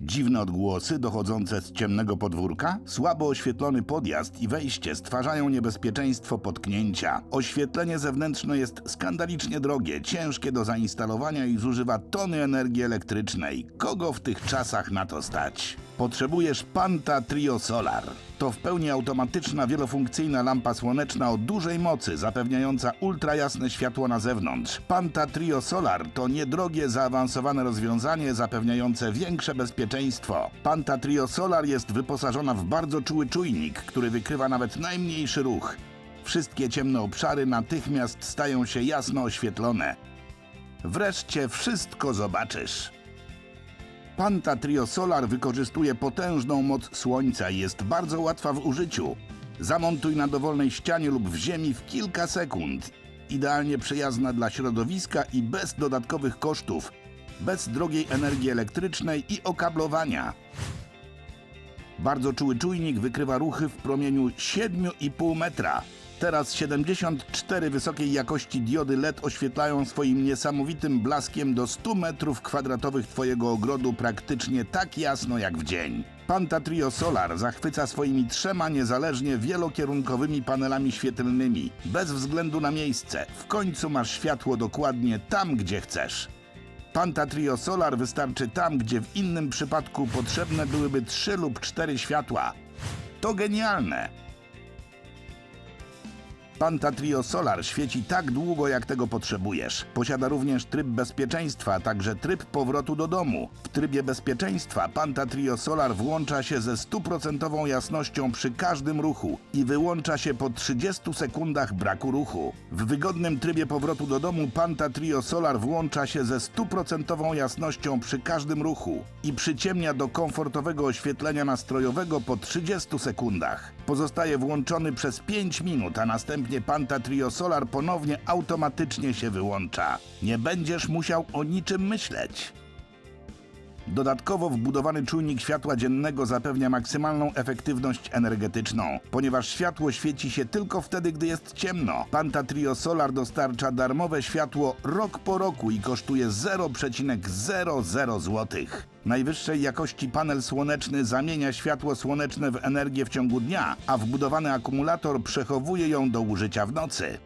Dziwne odgłosy dochodzące z ciemnego podwórka, słabo oświetlony podjazd i wejście stwarzają niebezpieczeństwo potknięcia. Oświetlenie zewnętrzne jest skandalicznie drogie, ciężkie do zainstalowania i zużywa tony energii elektrycznej. Kogo w tych czasach na to stać? Potrzebujesz Panta Trio Solar. To w pełni automatyczna, wielofunkcyjna lampa słoneczna o dużej mocy, zapewniająca ultrajasne światło na zewnątrz. Panta Trio Solar to niedrogie, zaawansowane rozwiązanie zapewniające większe bezpieczeństwo. Panta Trio Solar jest wyposażona w bardzo czuły czujnik, który wykrywa nawet najmniejszy ruch. Wszystkie ciemne obszary natychmiast stają się jasno oświetlone. Wreszcie wszystko zobaczysz. Panta Trio Solar wykorzystuje potężną moc słońca i jest bardzo łatwa w użyciu. Zamontuj na dowolnej ścianie lub w ziemi w kilka sekund. Idealnie przyjazna dla środowiska i bez dodatkowych kosztów, bez drogiej energii elektrycznej i okablowania. Bardzo czuły czujnik wykrywa ruchy w promieniu 7,5 metra. Teraz 74 wysokiej jakości diody LED oświetlają swoim niesamowitym blaskiem do 100 metrów kwadratowych Twojego ogrodu praktycznie tak jasno jak w dzień. Panta Trio Solar zachwyca swoimi trzema niezależnie wielokierunkowymi panelami świetlnymi, bez względu na miejsce. W końcu masz światło dokładnie tam, gdzie chcesz. Panta Trio Solar wystarczy tam, gdzie w innym przypadku potrzebne byłyby 3 lub 4 światła. To genialne! Panta Trio Solar świeci tak długo, jak tego potrzebujesz. Posiada również tryb bezpieczeństwa, a także tryb powrotu do domu. W trybie bezpieczeństwa Panta Trio Solar włącza się ze stuprocentową jasnością przy każdym ruchu i wyłącza się po 30 sekundach braku ruchu. W wygodnym trybie powrotu do domu Panta Trio Solar włącza się ze stuprocentową jasnością przy każdym ruchu i przyciemnia do komfortowego oświetlenia nastrojowego po 30 sekundach. Pozostaje włączony przez 5 minut, a następnie Panta Trio Solar ponownie automatycznie się wyłącza. Nie będziesz musiał o niczym myśleć. Dodatkowo wbudowany czujnik światła dziennego zapewnia maksymalną efektywność energetyczną, ponieważ światło świeci się tylko wtedy, gdy jest ciemno. Panta Trio Solar dostarcza darmowe światło rok po roku i kosztuje 0,00 zł. Najwyższej jakości panel słoneczny zamienia światło słoneczne w energię w ciągu dnia, a wbudowany akumulator przechowuje ją do użycia w nocy.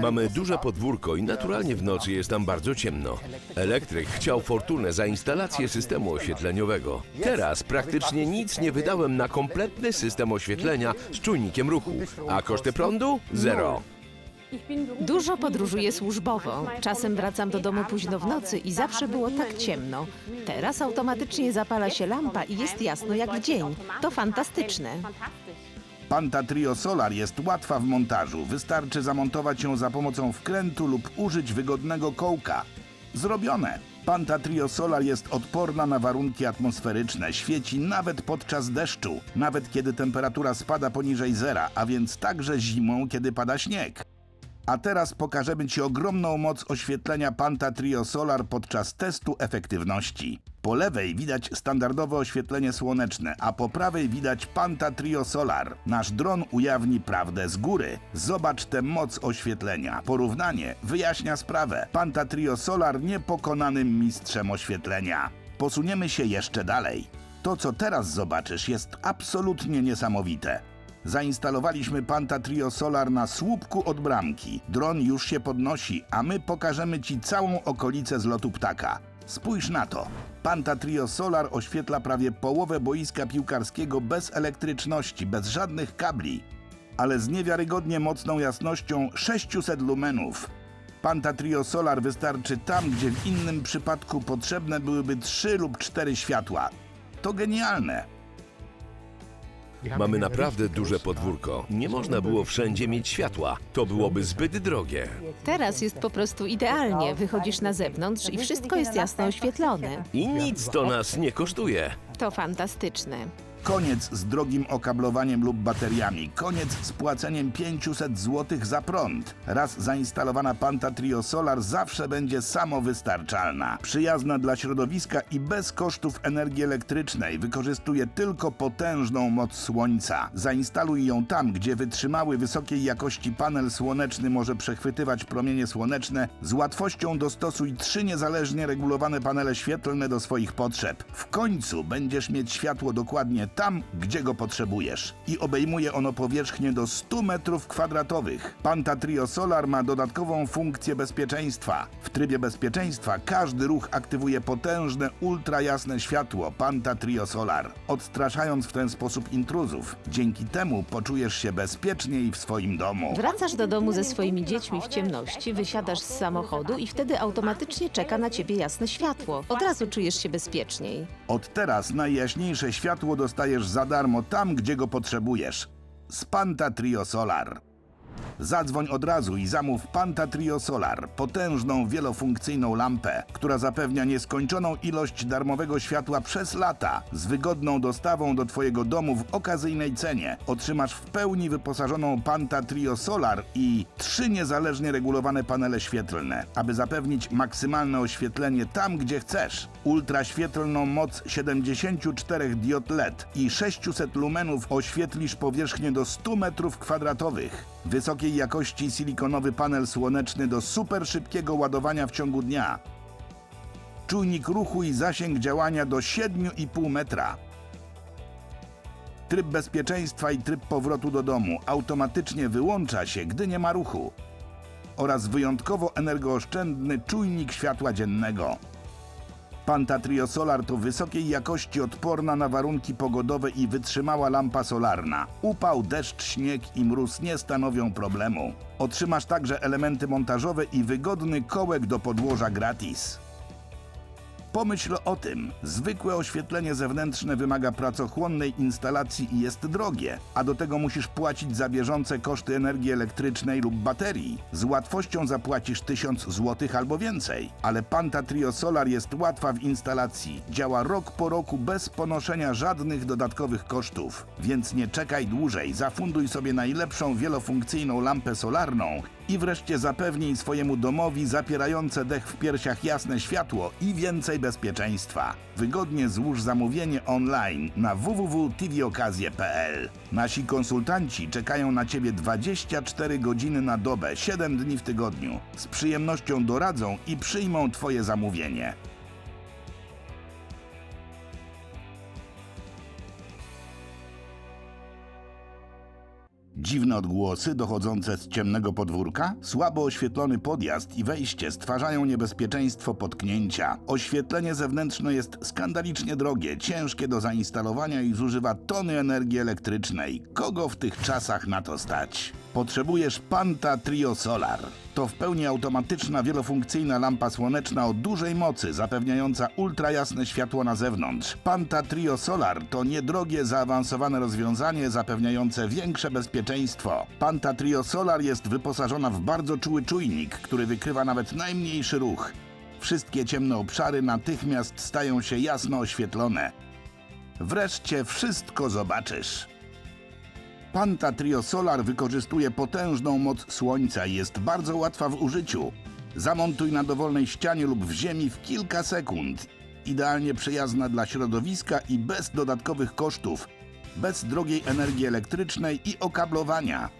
Mamy duże podwórko i naturalnie w nocy jest tam bardzo ciemno. Elektryk chciał fortunę za instalację systemu oświetleniowego. Teraz praktycznie nic nie wydałem na kompletny system oświetlenia z czujnikiem ruchu, a koszty prądu zero. Dużo podróżuję służbowo. Czasem wracam do domu późno w nocy i zawsze było tak ciemno. Teraz automatycznie zapala się lampa i jest jasno jak w dzień. To fantastyczne. Panta Trio Solar jest łatwa w montażu. Wystarczy zamontować ją za pomocą wkrętu lub użyć wygodnego kołka. Zrobione! Panta Trio Solar jest odporna na warunki atmosferyczne, świeci nawet podczas deszczu, nawet kiedy temperatura spada poniżej zera, a więc także zimą, kiedy pada śnieg. A teraz pokażemy Ci ogromną moc oświetlenia Panta Trio Solar podczas testu efektywności. Po lewej widać standardowe oświetlenie słoneczne, a po prawej widać Panta Trio Solar. Nasz dron ujawni prawdę z góry. Zobacz tę moc oświetlenia. Porównanie wyjaśnia sprawę. Panta Trio Solar niepokonanym mistrzem oświetlenia. Posuniemy się jeszcze dalej. To, co teraz zobaczysz, jest absolutnie niesamowite. Zainstalowaliśmy Panta Trio Solar na słupku od bramki. Dron już się podnosi, a my pokażemy Ci całą okolicę z lotu ptaka. Spójrz na to. Panta Trio Solar oświetla prawie połowę boiska piłkarskiego bez elektryczności, bez żadnych kabli, ale z niewiarygodnie mocną jasnością 600 lumenów. Panta Trio Solar wystarczy tam, gdzie w innym przypadku potrzebne byłyby 3 lub 4 światła. To genialne! Mamy naprawdę duże podwórko. Nie można było wszędzie mieć światła. To byłoby zbyt drogie. Teraz jest po prostu idealnie. Wychodzisz na zewnątrz i wszystko jest jasno oświetlone. I nic to nas nie kosztuje. To fantastyczne. Koniec z drogim okablowaniem lub bateriami. Koniec z płaceniem 500 zł za prąd. Raz zainstalowana Panta Trio Solar zawsze będzie samowystarczalna. Przyjazna dla środowiska i bez kosztów energii elektrycznej. Wykorzystuje tylko potężną moc słońca. Zainstaluj ją tam, gdzie wytrzymały wysokiej jakości panel słoneczny może przechwytywać promienie słoneczne. Z łatwością dostosuj trzy niezależnie regulowane panele świetlne do swoich potrzeb. W końcu będziesz mieć światło dokładnie tam, gdzie go potrzebujesz. I obejmuje ono powierzchnię do 100 metrów kwadratowych. Panta Trio Solar ma dodatkową funkcję bezpieczeństwa. W trybie bezpieczeństwa każdy ruch aktywuje potężne, ultrajasne światło Panta Trio Solar, odstraszając w ten sposób intruzów. Dzięki temu poczujesz się bezpieczniej w swoim domu. Wracasz do domu ze swoimi dziećmi w ciemności, wysiadasz z samochodu i wtedy automatycznie czeka na ciebie jasne światło. Od razu czujesz się bezpieczniej. Od teraz najjaśniejsze światło dostajesz za darmo tam, gdzie go potrzebujesz. Z Panta Trio Solar. Zadzwoń od razu i zamów Panta Trio Solar, potężną wielofunkcyjną lampę, która zapewnia nieskończoną ilość darmowego światła przez lata, z wygodną dostawą do Twojego domu w okazyjnej cenie. Otrzymasz w pełni wyposażoną Panta Trio Solar i trzy niezależnie regulowane panele świetlne, aby zapewnić maksymalne oświetlenie tam, gdzie chcesz. Ultraświetlną moc 74 diod LED i 600 lumenów oświetlisz powierzchnię do 100 metrów kwadratowych. Wysokiej jakości silikonowy panel słoneczny do super szybkiego ładowania w ciągu dnia. Czujnik ruchu i zasięg działania do 7,5 metra. Tryb bezpieczeństwa i tryb powrotu do domu automatycznie wyłącza się, gdy nie ma ruchu. Oraz wyjątkowo energooszczędny czujnik światła dziennego. Panta Trio Solar to wysokiej jakości odporna na warunki pogodowe i wytrzymała lampa solarna. Upał, deszcz, śnieg i mróz nie stanowią problemu. Otrzymasz także elementy montażowe i wygodny kołek do podłoża gratis. Pomyśl o tym. Zwykłe oświetlenie zewnętrzne wymaga pracochłonnej instalacji i jest drogie, a do tego musisz płacić za bieżące koszty energii elektrycznej lub baterii. Z łatwością zapłacisz 1000 zł albo więcej, ale Panta Trio Solar jest łatwa w instalacji. Działa rok po roku bez ponoszenia żadnych dodatkowych kosztów. Więc nie czekaj dłużej, zafunduj sobie najlepszą wielofunkcyjną lampę solarną i wreszcie zapewnij swojemu domowi zapierające dech w piersiach jasne światło i więcej bezpieczeństwa. Wygodnie złóż zamówienie online na www.tvokazje.pl. Nasi konsultanci czekają na Ciebie 24 godziny na dobę, 7 dni w tygodniu. Z przyjemnością doradzą i przyjmą Twoje zamówienie. Dziwne odgłosy dochodzące z ciemnego podwórka, słabo oświetlony podjazd i wejście stwarzają niebezpieczeństwo potknięcia. Oświetlenie zewnętrzne jest skandalicznie drogie, ciężkie do zainstalowania i zużywa tony energii elektrycznej. Kogo w tych czasach na to stać? Potrzebujesz Panta Trio Solar. To w pełni automatyczna, wielofunkcyjna lampa słoneczna o dużej mocy, zapewniająca ultrajasne światło na zewnątrz. Panta Trio Solar to niedrogie, zaawansowane rozwiązanie zapewniające większe bezpieczeństwo. Panta Trio Solar jest wyposażona w bardzo czuły czujnik, który wykrywa nawet najmniejszy ruch. Wszystkie ciemne obszary natychmiast stają się jasno oświetlone. Wreszcie wszystko zobaczysz. Panta Trio Solar wykorzystuje potężną moc słońca i jest bardzo łatwa w użyciu. Zamontuj na dowolnej ścianie lub w ziemi w kilka sekund. Idealnie przyjazna dla środowiska i bez dodatkowych kosztów, bez drogiej energii elektrycznej i okablowania.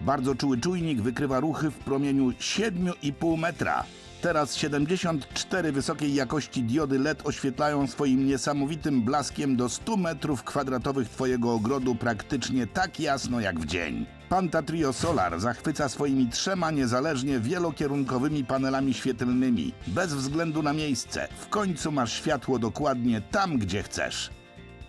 Bardzo czuły czujnik wykrywa ruchy w promieniu 7,5 metra. Teraz 74 wysokiej jakości diody LED oświetlają swoim niesamowitym blaskiem do 100 metrów kwadratowych Twojego ogrodu praktycznie tak jasno jak w dzień. Panta Trio Solar zachwyca swoimi trzema niezależnie wielokierunkowymi panelami świetlnymi, bez względu na miejsce. W końcu masz światło dokładnie tam, gdzie chcesz.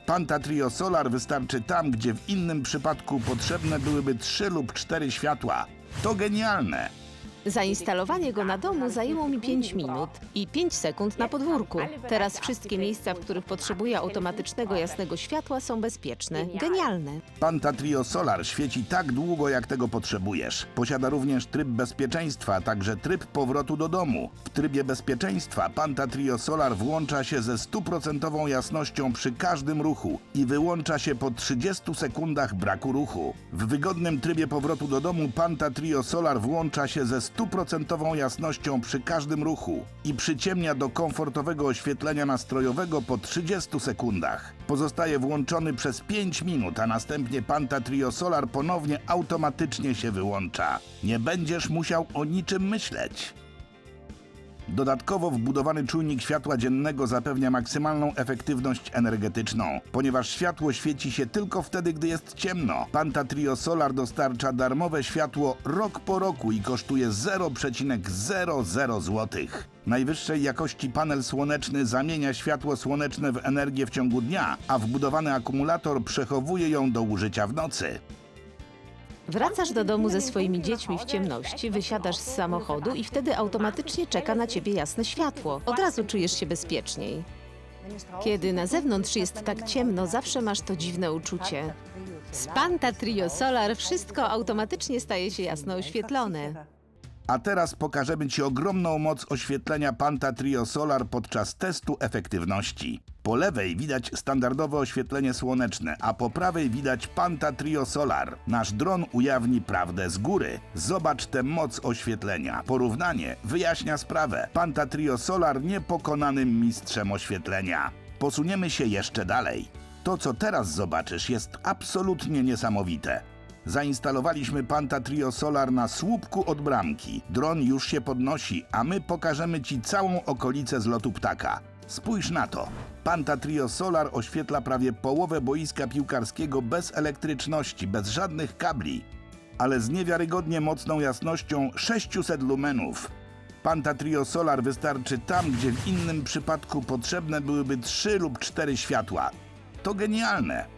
Panta Trio Solar wystarczy tam, gdzie w innym przypadku potrzebne byłyby trzy lub cztery światła. To genialne! Zainstalowanie go na domu zajęło mi 5 minut i 5 sekund na podwórku. Teraz wszystkie miejsca, w których potrzebuję automatycznego jasnego światła są bezpieczne. Genialne. Panta Trio Solar świeci tak długo, jak tego potrzebujesz. Posiada również tryb bezpieczeństwa, a także tryb powrotu do domu. W trybie bezpieczeństwa Panta Trio Solar włącza się ze stuprocentową jasnością przy każdym ruchu i wyłącza się po 30 sekundach braku ruchu. W wygodnym trybie powrotu do domu Panta Trio Solar włącza się ze stuprocentową jasnością przy każdym ruchu i przyciemnia do komfortowego oświetlenia nastrojowego po 30 sekundach. Pozostaje włączony przez 5 minut, a następnie Panta Trio Solar ponownie automatycznie się wyłącza. Nie będziesz musiał o niczym myśleć. Dodatkowo wbudowany czujnik światła dziennego zapewnia maksymalną efektywność energetyczną, ponieważ światło świeci się tylko wtedy, gdy jest ciemno. Panta Trio Solar dostarcza darmowe światło rok po roku i kosztuje 0,00 zł. Najwyższej jakości panel słoneczny zamienia światło słoneczne w energię w ciągu dnia, a wbudowany akumulator przechowuje ją do użycia w nocy. Wracasz do domu ze swoimi dziećmi w ciemności, wysiadasz z samochodu i wtedy automatycznie czeka na ciebie jasne światło. Od razu czujesz się bezpieczniej. Kiedy na zewnątrz jest tak ciemno, zawsze masz to dziwne uczucie. Z Panta Trio Solar wszystko automatycznie staje się jasno oświetlone. A teraz pokażemy Ci ogromną moc oświetlenia Panta Trio Solar podczas testu efektywności. Po lewej widać standardowe oświetlenie słoneczne, a po prawej widać Panta Trio Solar. Nasz dron ujawni prawdę z góry. Zobacz tę moc oświetlenia. Porównanie wyjaśnia sprawę. Panta Trio Solar niepokonanym mistrzem oświetlenia. Posuniemy się jeszcze dalej. To, co teraz zobaczysz, jest absolutnie niesamowite. Zainstalowaliśmy Panta Trio Solar na słupku od bramki. Dron już się podnosi, a my pokażemy Ci całą okolicę z lotu ptaka. Spójrz na to. Panta Trio Solar oświetla prawie połowę boiska piłkarskiego bez elektryczności, bez żadnych kabli, ale z niewiarygodnie mocną jasnością 600 lumenów. Panta Trio Solar wystarczy tam, gdzie w innym przypadku potrzebne byłyby 3 lub 4 światła. To genialne!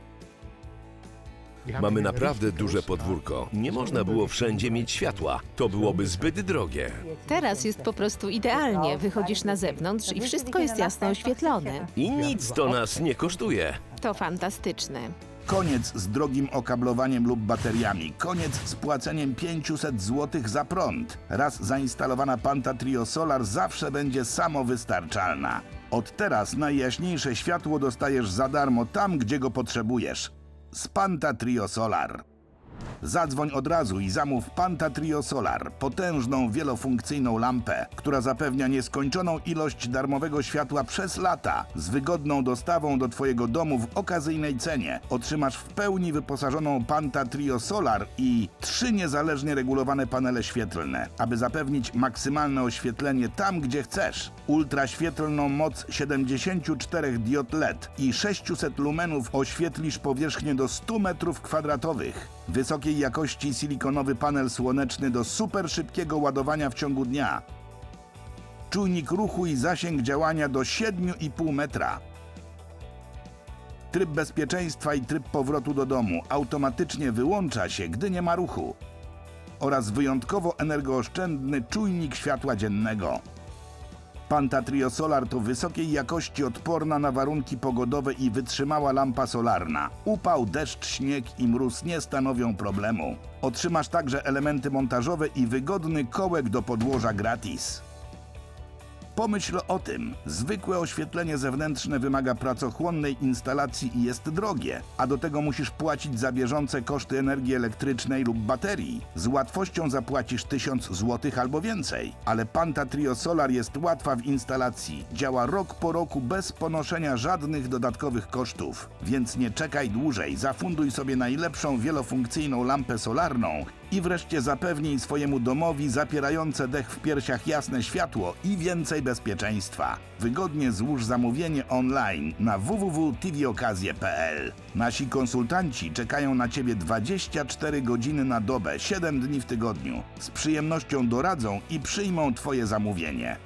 Mamy naprawdę duże podwórko. Nie można było wszędzie mieć światła. To byłoby zbyt drogie. Teraz jest po prostu idealnie. Wychodzisz na zewnątrz i wszystko jest jasno oświetlone. I nic to nas nie kosztuje. To fantastyczne. Koniec z drogim okablowaniem lub bateriami. Koniec z płaceniem 500 zł za prąd. Raz zainstalowana Panta Trio Solar zawsze będzie samowystarczalna. Od teraz najjaśniejsze światło dostajesz za darmo tam, gdzie go potrzebujesz. Z Panta Trio Solar. Zadzwoń od razu i zamów Panta Trio Solar, potężną wielofunkcyjną lampę, która zapewnia nieskończoną ilość darmowego światła przez lata, z wygodną dostawą do Twojego domu w okazyjnej cenie. Otrzymasz w pełni wyposażoną Panta Trio Solar i trzy niezależnie regulowane panele świetlne, aby zapewnić maksymalne oświetlenie tam, gdzie chcesz. Ultraświetlną moc 74 diod LED i 600 lumenów oświetlisz powierzchnię do 100 metrów kwadratowych. Wysokiej jakości silikonowy panel słoneczny do super szybkiego ładowania w ciągu dnia. Czujnik ruchu i zasięg działania do 7,5 metra. Tryb bezpieczeństwa i tryb powrotu do domu automatycznie wyłącza się, gdy nie ma ruchu. Oraz wyjątkowo energooszczędny czujnik światła dziennego. Panta Trio Solar to wysokiej jakości odporna na warunki pogodowe i wytrzymała lampa solarna. Upał, deszcz, śnieg i mróz nie stanowią problemu. Otrzymasz także elementy montażowe i wygodny kołek do podłoża gratis. Pomyśl o tym. Zwykłe oświetlenie zewnętrzne wymaga pracochłonnej instalacji i jest drogie, a do tego musisz płacić za bieżące koszty energii elektrycznej lub baterii. Z łatwością zapłacisz 1000 zł albo więcej, ale Panta Trio Solar jest łatwa w instalacji. Działa rok po roku bez ponoszenia żadnych dodatkowych kosztów. Więc nie czekaj dłużej, zafunduj sobie najlepszą wielofunkcyjną lampę solarną i wreszcie zapewnij swojemu domowi zapierające dech w piersiach jasne światło i więcej bezpieczeństwa. Wygodnie złóż zamówienie online na www.tvokazje.pl. Nasi konsultanci czekają na Ciebie 24 godziny na dobę, 7 dni w tygodniu. Z przyjemnością doradzą i przyjmą Twoje zamówienie.